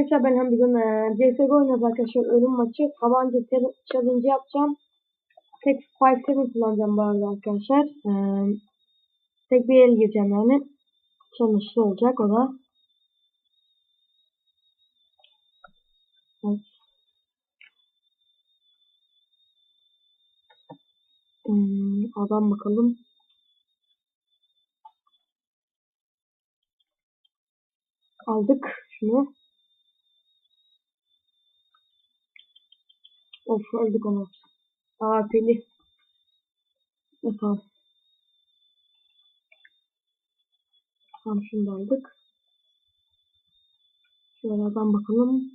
arkadaşlar ben hem bugün e, CSGO oynuyoruz arkadaşlar ölüm maçı. Tabanca challenge yapacağım. Tek 5-7 kullanacağım bu arada arkadaşlar. E, tek bir el gireceğim yani. Challenge'lı olacak o da. Evet. Hmm, adam bakalım. Aldık şunu. Of öldük onu. Peli. E, tamam. Şunu da aldık. Şöyle adam bakalım.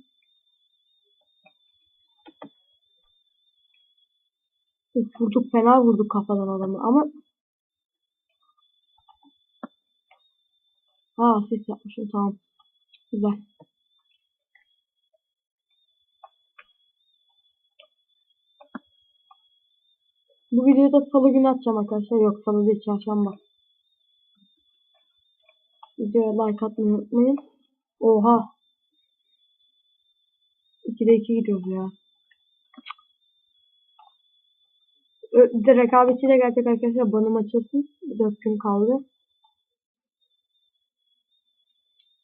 Uf, vurduk fena vurduk kafadan adamı ama Ha ses yapmışım tamam. Güzel. Bu videoda salı günü atacağım arkadaşlar. Yok salı değil çarşamba. Videoya like atmayı unutmayın. Oha. 2'de 2 gidiyoruz ya. Bir rekabetçiyle gelecek arkadaşlar. Banım açılsın. 4 gün kaldı.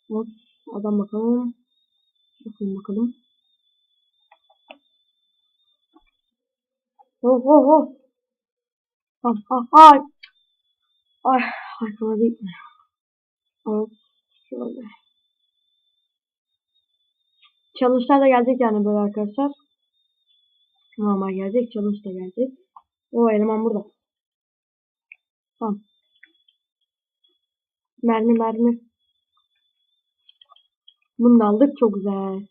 Hop. Adam bakalım. Bakalım bakalım. Oh oh oh. Ah ah ay. Ay arkama değil mi? Hop. Şöyle. Challenge'lar da gelecek yani böyle arkadaşlar. Normal gelecek. Challenge da gelecek. O eleman burada. Tamam. Mermi mermi. Bunu da aldık. Çok güzel.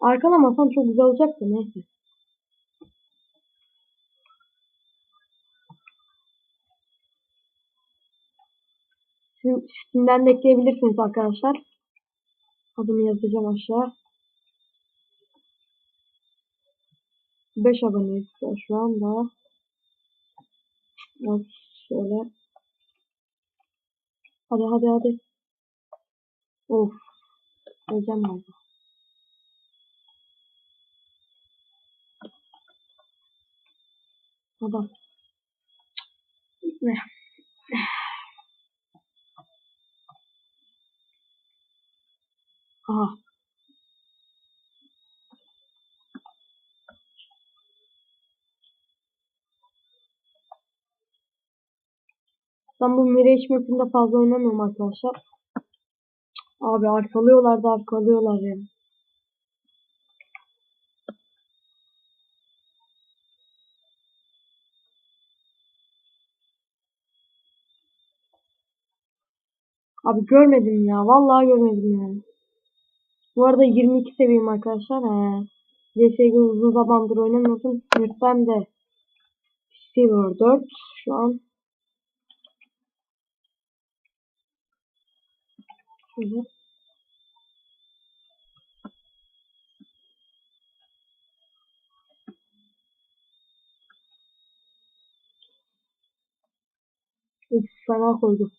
Arkalamasan çok güzel olacaktı. Neyse. Steam'den de ekleyebilirsiniz arkadaşlar. Adımı yazacağım aşağı. 5 aboneyiz şu anda. Evet, şöyle. Hadi hadi hadi. Of. Öleceğim galiba. Adam. Ne? Ben bu Mirage map'inde fazla oynamıyorum arkadaşlar. Abi arkalıyorlar da arkalıyorlar ya. Abi görmedim ya. Vallahi görmedim ya. Bu arada 22 seviyem arkadaşlar. He. CSGO uzun zamandır oynamıyordum. Sınıftan de Silver 4 şu an. Şöyle. Uf fena koydu.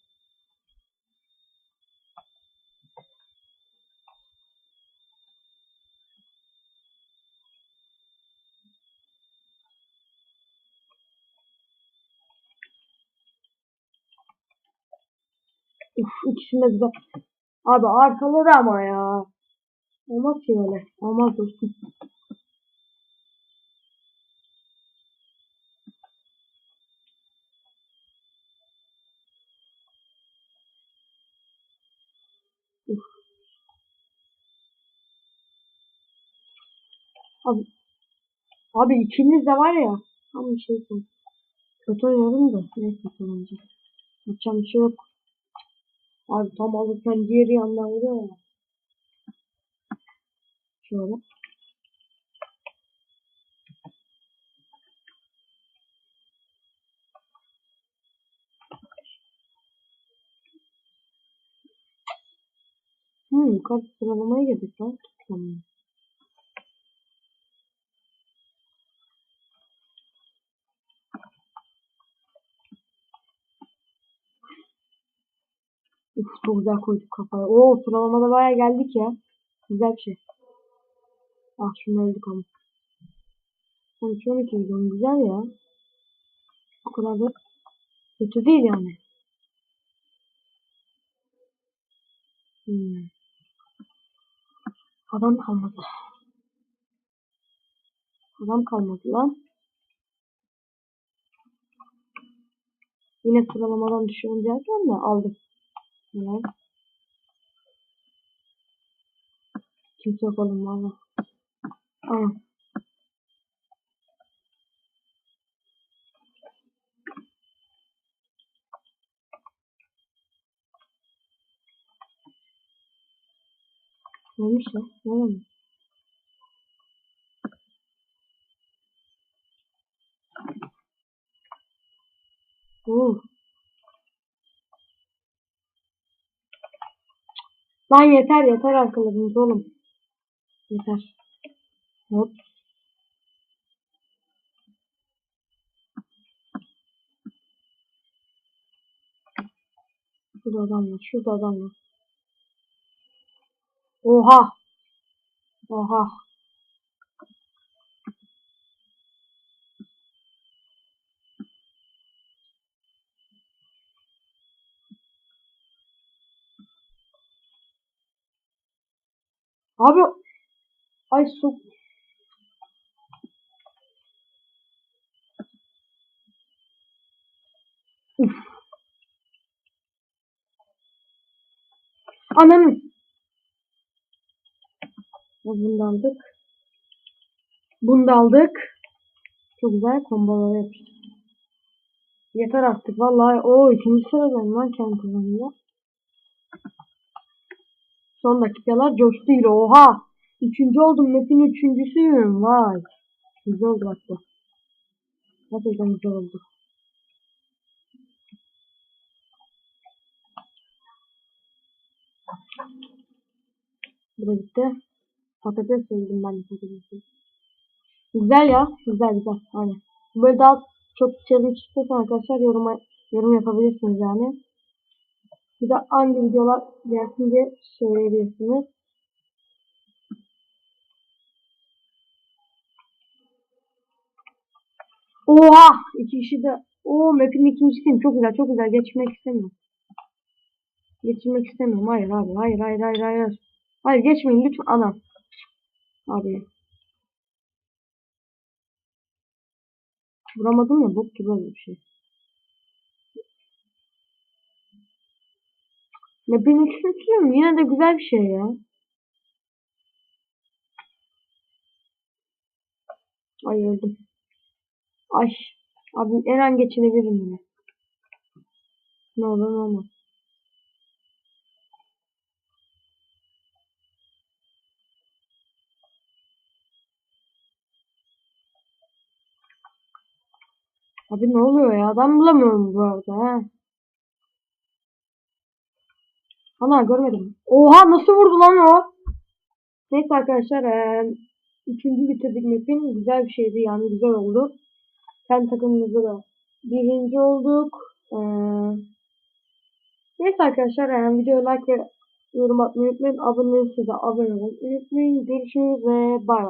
Uf ikisini de güzel. Abi arkaladı ama ya. Olmaz ki öyle. Olmaz dostum. Abi, abi ikiniz de var ya. Tam bir şeysin. Kötü oynadım da. Neyse kalınca. Yapacağım bir şey yok. Abi tam alırken diğeri yandan vuruyor ya. Şöyle. Hmm, yukarı sıralamaya girdik lan. Tamam. Uf, çok güzel koyduk kafaya. Oo sıralamada bayağı geldik ya. Güzel bir şey. Ah şunu öldük ama. 13 12 milyon güzel ya. O kadar da kötü değil yani. Hmm. Adam kalmadı. Adam kalmadı lan. Yine sıralamadan düşüyorum derken de aldım. Evet. Kimse yok oğlum valla. Aa. Neymiş ya? Ne olmuş? Oo. Lan yeter yeter arkalarınız oğlum. Yeter. Hop. Şurada adam var. Şurada adam var. Oha. Oha. Abi. Ay su. Uf. Ananı. Bunu aldık. Bunu da aldık. Çok güzel kombolar yapıştık. Yeter artık vallahi. O ikinci sıradayım lan kendi kazanımda. Son dakikalar coştu yine. Oha. Üçüncü oldum. Map'in üçüncüsüyüm. Vay. Güzel oldu bak bu. Güzel oldu. Bu da gitti. Patates söyledim ben de patatesi. Güzel ya. Güzel güzel. Aynen. Böyle daha çok challenge istiyorsan arkadaşlar yoruma, yorum yapabilirsiniz yani. De hangi videolar gelsin diye söyleyebilirsiniz. Oha! iki kişi de. Oo map'in ikincisiyim. Çok güzel çok güzel. Geçmek istemiyorum. Geçmek istemiyorum. Hayır abi. Hayır hayır hayır hayır. Hayır geçmeyin lütfen anam. Abi. Vuramadım ya bok gibi oldu bir şey. Map'in ikincisiyim. Yine de güzel bir şey ya. Ay öldüm. Ay. Abi her an geçirebilirim yine. Ne olur ne olmaz. Abi ne oluyor ya? Adam bulamıyorum bu arada ha. Ana görmedim. Oha nasıl vurdu lan o? Neyse arkadaşlar ee, üçüncü bitirdik map'in. Güzel bir şeydi yani güzel oldu. Kendi takımımızda da birinci olduk. Ee, neyse arkadaşlar yani videoyu like ve yorum atmayı unutmayın. Abone değilseniz de abone olun unutmayın. Görüşürüz ve bay bay.